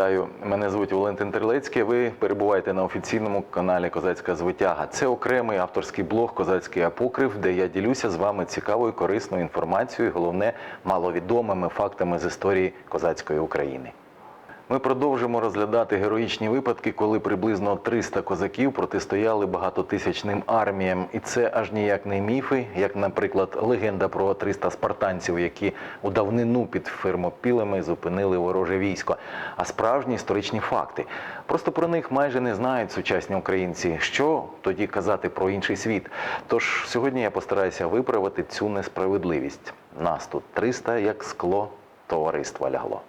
Вітаю, мене звуть Валентин Терлецький. Ви перебуваєте на офіційному каналі Козацька звитяга. Це окремий авторський блог Козацький апокрив, де я ділюся з вами цікавою, корисною інформацією, головне маловідомими фактами з історії козацької України. Ми продовжимо розглядати героїчні випадки, коли приблизно 300 козаків протистояли багатотисячним арміям. І це аж ніяк не міфи, як, наприклад, легенда про 300 спартанців, які у давнину під фермопілами зупинили вороже військо, а справжні історичні факти. Просто про них майже не знають сучасні українці. Що тоді казати про інший світ? Тож сьогодні я постараюся виправити цю несправедливість. Нас тут 300, як скло товариства лягло.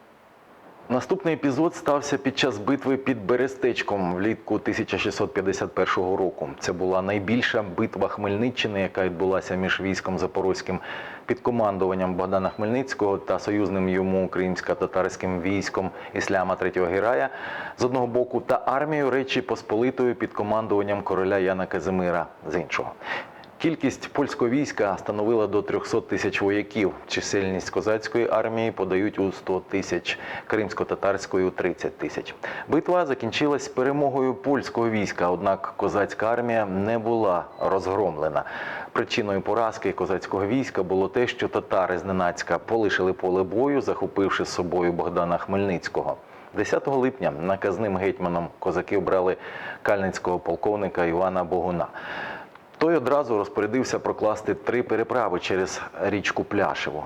Наступний епізод стався під час битви під Берестечком влітку 1651 року. Це була найбільша битва Хмельниччини, яка відбулася між військом Запорозьким під командуванням Богдана Хмельницького та союзним йому українсько-татарським військом Ісляма III Герая з одного боку та армією Речі Посполитої під командуванням короля Яна Казимира з іншого. Кількість польського війська становила до 300 тисяч вояків. Чисельність козацької армії подають у 100 тисяч, кримсько-татарської – у 30 тисяч. Битва закінчилась перемогою польського війська, однак козацька армія не була розгромлена. Причиною поразки козацького війська було те, що татари зненацька полишили поле бою, захопивши з собою Богдана Хмельницького. 10 липня наказним гетьманом козаки обрали кальницького полковника Івана Богуна. Той одразу розпорядився прокласти три переправи через річку Пляшево.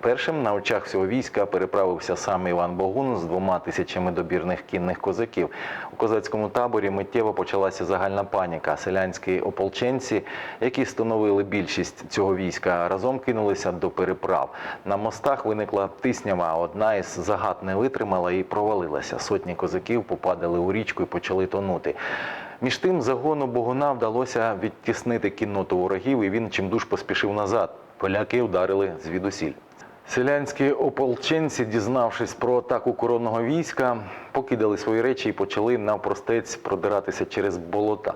Першим на очах всього війська переправився сам Іван Богун з двома тисячами добірних кінних козаків. У козацькому таборі миттєво почалася загальна паніка. Селянські ополченці, які становили більшість цього війська, разом кинулися до переправ. На мостах виникла тиснява. Одна із загад не витримала і провалилася. Сотні козаків попадали у річку і почали тонути. Між тим загону Богуна вдалося відтіснити кінноту ворогів, і він чимдуж поспішив назад. Поляки вдарили звідусіль. Селянські ополченці, дізнавшись про атаку коронного війська, покидали свої речі і почали навпростець продиратися через болота.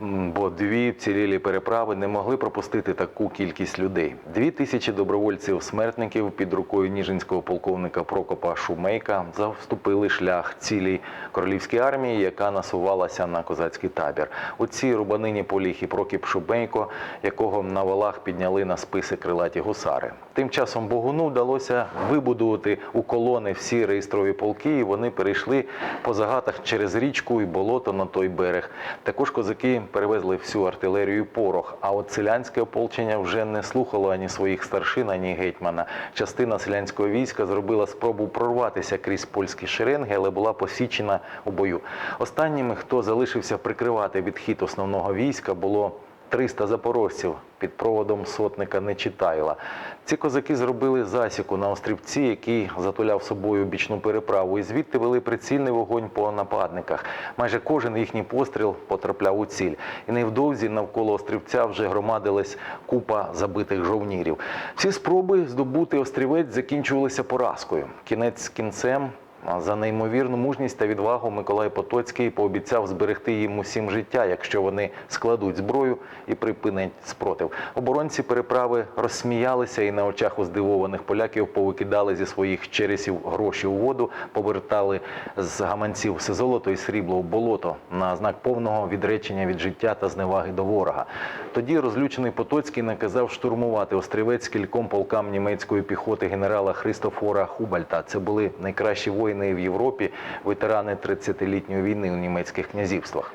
Бо дві вцілілі переправи не могли пропустити таку кількість людей. Дві тисячі добровольців-смертників під рукою ніжинського полковника Прокопа Шумейка завступили шлях цілій королівській армії, яка насувалася на козацький табір. У цій рубанині поліг Прокіп Шубейко, якого на валах підняли на списи крилаті гусари. Тим часом Богуну вдалося вибудувати у колони всі реєстрові полки, і вони перейшли по загатах через річку і болото на той берег. Також козаки перевезли всю артилерію і порох. А от селянське ополчення вже не слухало ані своїх старшин, ані гетьмана. Частина селянського війська зробила спробу прорватися крізь польські шеренги, але була посічена у бою. Останніми, хто залишився прикривати відхід основного війська, було 300 запорожців під проводом сотника Нечитайла. Ці козаки зробили засіку на острівці, який затуляв собою бічну переправу, і звідти вели прицільний вогонь по нападниках. Майже кожен їхній постріл потрапляв у ціль. І невдовзі навколо острівця вже громадилась купа забитих жовнірів. Всі спроби здобути острівець закінчувалися поразкою. Кінець кінцем. За неймовірну мужність та відвагу Миколай Потоцький пообіцяв зберегти їм усім життя, якщо вони складуть зброю і припинять спротив. Оборонці переправи розсміялися і на очах у здивованих поляків повикидали зі своїх чересів гроші у воду, повертали з гаманців все золото і срібло в болото на знак повного відречення від життя та зневаги до ворога. Тоді розлючений Потоцький наказав штурмувати острівець кільком полкам німецької піхоти генерала Христофора Хубальта. Це були найкращі воїни в Європі, ветерани 30-літньої війни у німецьких князівствах.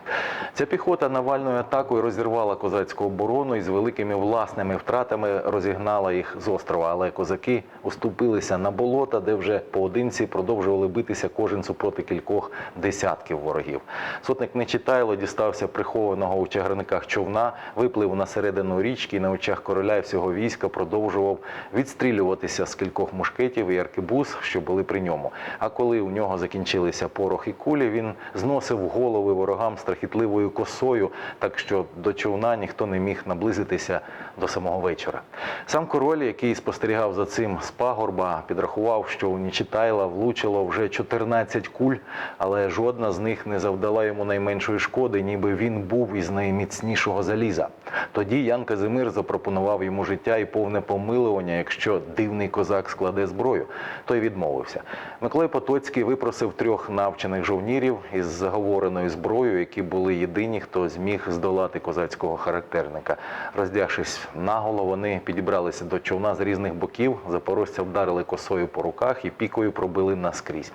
Ця піхота навальною атакою розірвала козацьку оборону і з великими власними втратами розігнала їх з острова. Але козаки уступилися на болота, де вже поодинці продовжували битися кожен супроти кількох десятків ворогів. Сотник Нечитайло дістався прихованого у чагарниках човна, виплив на середину річки і на очах короля і всього війська продовжував відстрілюватися з кількох мушкетів і аркебуз, що були при ньому. А коли у нього закінчилися порох і кулі, він зносив голови ворогам страхітливою косою, так що до човна ніхто не міг наблизитися до самого вечора. Сам король, який спостерігав за цим з пагорба, підрахував, що у Нічитайла влучило вже 14 куль, але жодна з них не завдала йому найменшої шкоди, ніби він був із найміцнішого заліза. Тоді Ян Казимир запропонував йому життя і повне помилування, якщо дивний козак складе зброю. Той відмовився. Миколай Потоцький випросив трьох навчених жовнірів із заговореною зброєю, які були єдині, хто зміг здолати козацького характерника. Роздягшись наголо, вони підібралися до човна з різних боків. Запорожця вдарили косою по руках і пікою пробили наскрізь.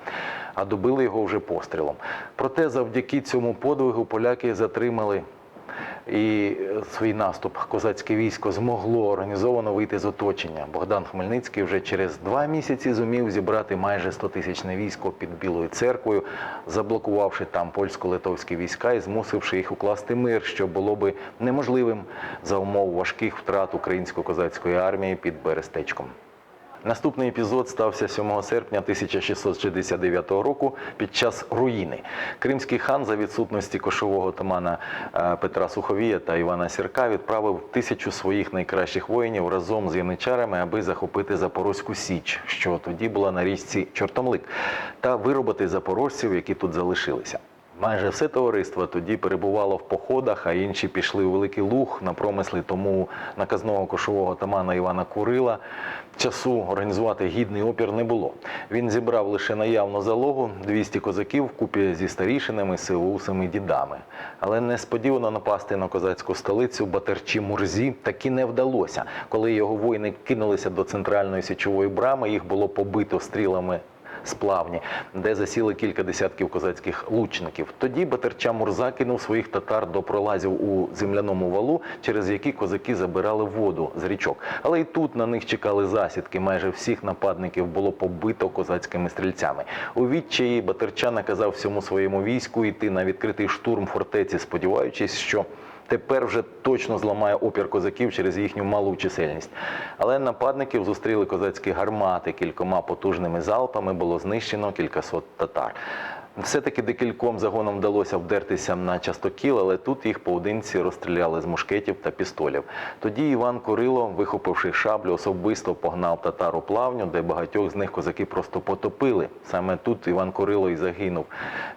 А добили його вже пострілом. Проте, завдяки цьому подвигу поляки затримали і свій наступ козацьке військо змогло організовано вийти з оточення. Богдан Хмельницький вже через два місяці зумів зібрати майже 100-тисячне військо під Білою церквою, заблокувавши там польсько-литовські війська і змусивши їх укласти мир, що було би неможливим за умов важких втрат українсько-козацької армії під Берестечком. Наступний епізод стався 7 серпня 1669 року під час руїни. Кримський хан за відсутності кошового отамана е, Петра Суховія та Івана Сірка відправив тисячу своїх найкращих воїнів разом з яничарами, аби захопити Запорозьку Січ, що тоді була на річці Чортомлик, та виробити запорожців, які тут залишилися. Майже все товариство тоді перебувало в походах, а інші пішли у Великий Луг на промисли. Тому наказного кошового отамана Івана Курила часу організувати гідний опір не було. Він зібрав лише наявну залогу 200 козаків вкупі зі старішинами, сивоусами дідами. Але несподівано напасти на козацьку столицю Батерчі Мурзі таки не вдалося. Коли його воїни кинулися до центральної січової брами, їх було побито стрілами сплавні, де засіли кілька десятків козацьких лучників. Тоді Батерча Мурза кинув своїх татар до пролазів у земляному валу, через які козаки забирали воду з річок. Але і тут на них чекали засідки. Майже всіх нападників було побито козацькими стрільцями. У відчаї Батерча наказав всьому своєму війську йти на відкритий штурм фортеці, сподіваючись, що тепер вже точно зламає опір козаків через їхню малу чисельність. Але нападників зустріли козацькі гармати кількома потужними залпами, було знищено кількасот татар. Все-таки декільком загонам вдалося вдертися на частокіл, але тут їх поодинці розстріляли з мушкетів та пістолів. Тоді Іван Курило, вихопивши шаблю, особисто погнав татар у плавню, де багатьох з них козаки просто потопили. Саме тут Іван Курило і загинув.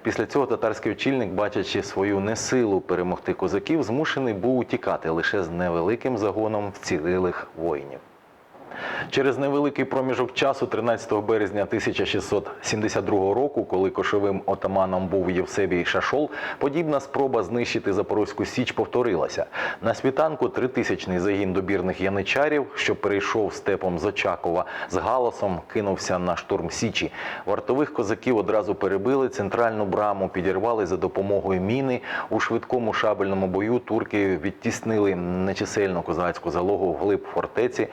Після цього татарський очільник, бачачи свою несилу перемогти козаків, змушений був утікати лише з невеликим загоном вцілілих воїнів. Через невеликий проміжок часу, 13 березня 1672 року, коли кошовим отаманом був Євсебій Шашол, подібна спроба знищити Запорозьку Січ повторилася. На світанку тритисячний загін добірних яничарів, що перейшов степом з Очакова, з галасом кинувся на штурм Січі. Вартових козаків одразу перебили, центральну браму підірвали за допомогою міни. У швидкому шабельному бою турки відтіснили нечисельну козацьку залогу вглиб фортеці,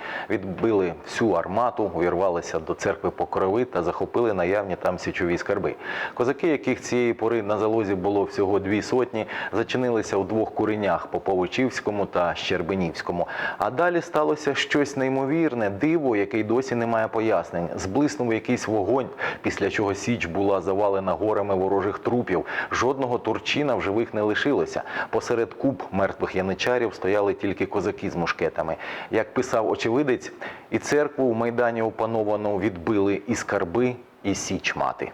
відбили всю армату, увірвалися до церкви Покрови та захопили наявні там січові скарби. Козаки, яких цієї пори на залозі було всього дві сотні, зачинилися у двох куренях Поповичівському та Щербинівському. А далі сталося щось неймовірне, диво, яке й досі не має пояснень. Зблиснув якийсь вогонь, після чого Січ була завалена горами ворожих трупів. Жодного турчина в живих не лишилося. Посеред куб мертвих яничарів стояли тільки козаки з мушкетами. Як писав очевидець, і церкву в майдані опановану відбили і скарби, і січ мати.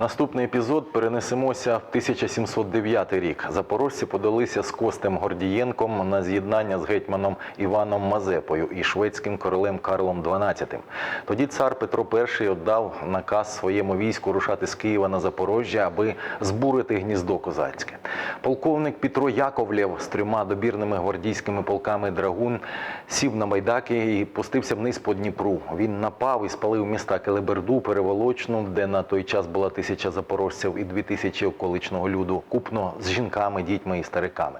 Наступний епізод перенесемося в 1709 рік. Запорожці подалися з Костем Гордієнком на з'єднання з гетьманом Іваном Мазепою і шведським королем Карлом XII. Тоді цар Петро І віддав наказ своєму війську рушати з Києва на Запорожжя, аби збурити гніздо козацьке. Полковник Петро Яковлєв з трьома добірними гвардійськими полками драгун сів на байдаки і пустився вниз по Дніпру. Він напав і спалив міста Келеберду, Переволочну, де на той час була тисяча запорожців і дві тисячі околичного люду, купно з жінками, дітьми і стариками.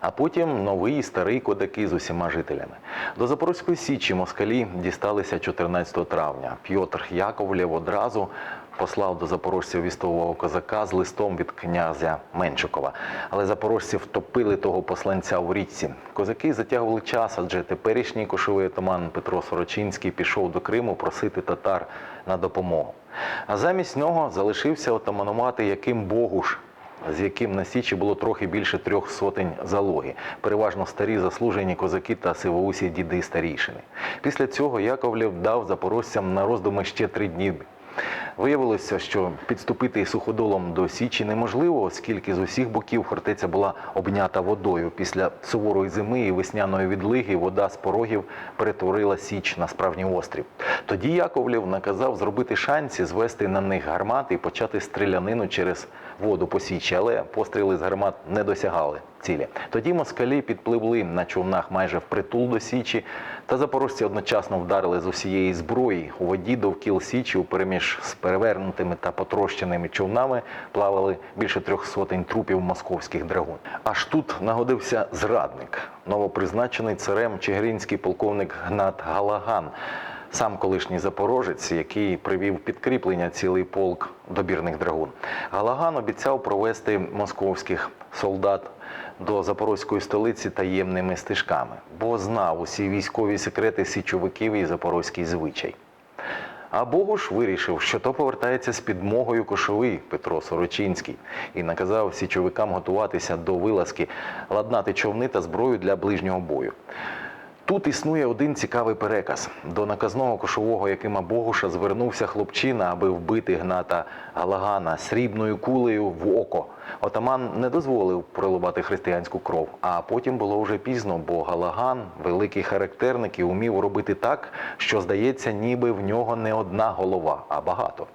А потім новий і старий кодаки з усіма жителями. До Запорозької січі москалі дісталися 14 травня. П'єтр Яковлєв одразу послав до запорожців вістового козака з листом від князя Меншикова. Але запорожці втопили того посланця у річці. Козаки затягували час, адже теперішній кошовий отаман Петро Сорочинський пішов до Криму просити татар на допомогу. А замість нього залишився отаманувати Яким Богуш, з яким на Січі було трохи більше трьох сотень залоги, переважно старі заслужені козаки та сивоусі діди старійшини. Після цього Яковлєв дав запорожцям на роздуми ще три дні. Виявилося, що підступити суходолом до Січі неможливо, оскільки з усіх боків фортеця була обнята водою. Після суворої зими і весняної відлиги вода з порогів перетворила Січ на справжній острів. Тоді Яковлів наказав зробити шанці, звести на них гармати і почати стрілянину через воду по Січі, але постріли з гармат не досягали цілі. Тоді москалі підпливли на човнах майже впритул до Січі, та запорожці одночасно вдарили з усієї зброї. У воді довкіл Січі у переміж з перевернутими та потрощеними човнами плавали більше трьох сотень трупів московських драгун. Аж тут нагодився зрадник, новопризначений царем чигиринський полковник Гнат Галаган. Сам колишній запорожець, який привів підкріплення цілий полк добірних драгун. Галаган обіцяв провести московських солдат до запорозької столиці таємними стежками, бо знав усі військові секрети січовиків і запорозький звичай. А Богуш вирішив, що то повертається з підмогою кошовий Петро Сорочинський і наказав січовикам готуватися до вилазки, ладнати човни та зброю для ближнього бою. Тут існує один цікавий переказ. До наказного кошового Якима Богуша звернувся хлопчина, аби вбити гната Галагана срібною кулею в око. Отаман не дозволив проливати християнську кров. А потім було вже пізно, бо Галаган, великий характерник, і умів робити так, що здається, ніби в нього не одна голова, а багато.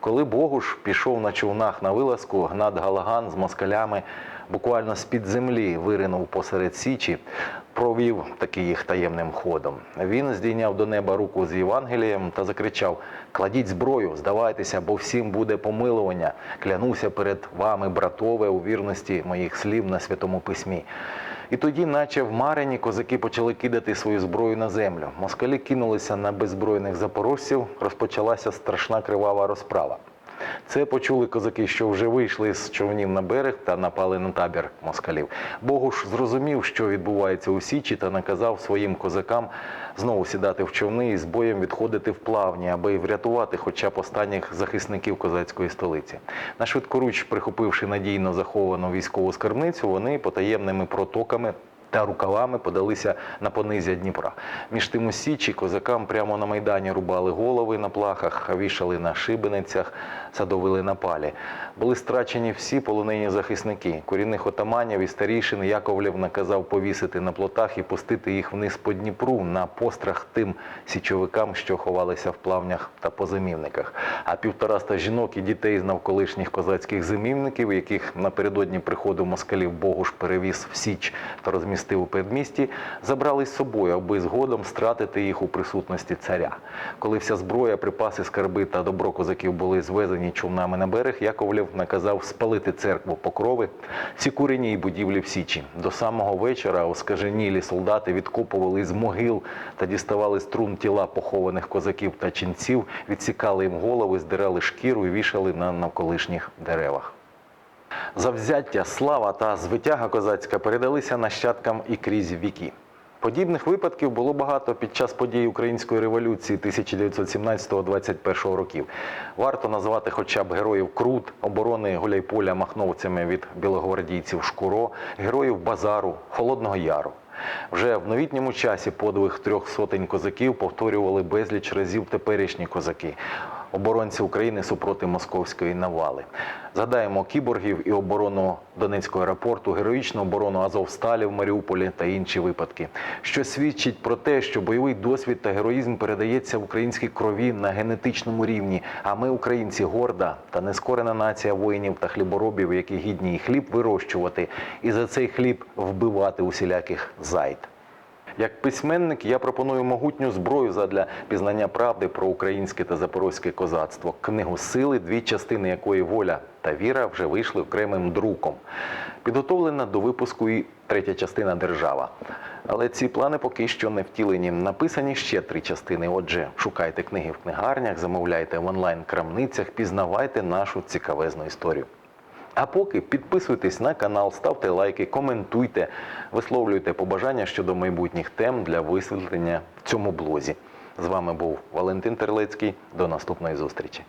Коли Богуш пішов на човнах на вилазку, гнат Галаган з москалями буквально з-під землі виринув посеред січі, провів таки їх таємним ходом. Він здійняв до неба руку з Євангелієм та закричав: Кладіть зброю, здавайтеся, бо всім буде помилування. Клянуся перед вами, братове, у вірності моїх слів на святому письмі. І тоді, наче в Марині, козаки почали кидати свою зброю на землю. Москалі кинулися на беззбройних запорожців, розпочалася страшна кривава розправа. Це почули козаки, що вже вийшли з човнів на берег та напали на табір москалів. Богуш зрозумів, що відбувається у Січі, та наказав своїм козакам знову сідати в човни і з боєм відходити в плавні, аби врятувати хоча б останніх захисників козацької столиці. На швидкоруч, прихопивши надійно заховану військову скарбницю, вони потаємними протоками. Та рукавами подалися на понизя Дніпра. Між тим у Січі козакам прямо на майдані рубали голови на плахах, вішали на шибеницях, садовили на палі. Були страчені всі полонені захисники. Корінних отаманів і старішин Яковлів наказав повісити на плотах і пустити їх вниз по Дніпру на пострах тим січовикам, що ховалися в плавнях та по зимівниках. А півтораста жінок і дітей з навколишніх козацьких зимівників, яких напередодні приходу москалів Богуш перевіз в Січ та розмістив у передмісті, забрали з собою, аби згодом стратити їх у присутності царя. Коли вся зброя, припаси, скарби та добро козаків були звезені човнами на берег, Яковлів наказав спалити церкву Покрови, всі курені і будівлі в Січі. До самого вечора оскаженілі солдати відкопували з могил та діставали з трун тіла похованих козаків та ченців, відсікали їм голови, здирали шкіру і вішали на навколишніх деревах. Завзяття, слава та звитяга козацька передалися нащадкам і крізь віки. Подібних випадків було багато під час подій Української революції 1917-21 років. Варто назвати хоча б героїв Крут, оборони Гуляйполя махновцями від білогвардійців Шкуро, героїв Базару, Холодного Яру. Вже в новітньому часі подвиг трьох сотень козаків повторювали безліч разів теперішні козаки, оборонці України супроти московської навали. Згадаємо кіборгів і оборону Донецького аеропорту, героїчну оборону Азовсталі в Маріуполі та інші випадки, що свідчить про те, що бойовий досвід та героїзм передається в українській крові на генетичному рівні. А ми, українці, горда та нескорена нація воїнів та хліборобів, які гідні і хліб вирощувати, і за цей хліб вбивати усіляких зайд. Як письменник я пропоную могутню зброю задля пізнання правди про українське та запорозьке козацтво. Книгу сили, дві частини якої воля та віра вже вийшли окремим друком. Підготовлена до випуску і третя частина держава. Але ці плани поки що не втілені. Написані ще три частини. Отже, шукайте книги в книгарнях, замовляйте в онлайн-крамницях, пізнавайте нашу цікавезну історію. А поки підписуйтесь на канал, ставте лайки, коментуйте, висловлюйте побажання щодо майбутніх тем для висвітлення в цьому блозі. З вами був Валентин Терлецький. До наступної зустрічі.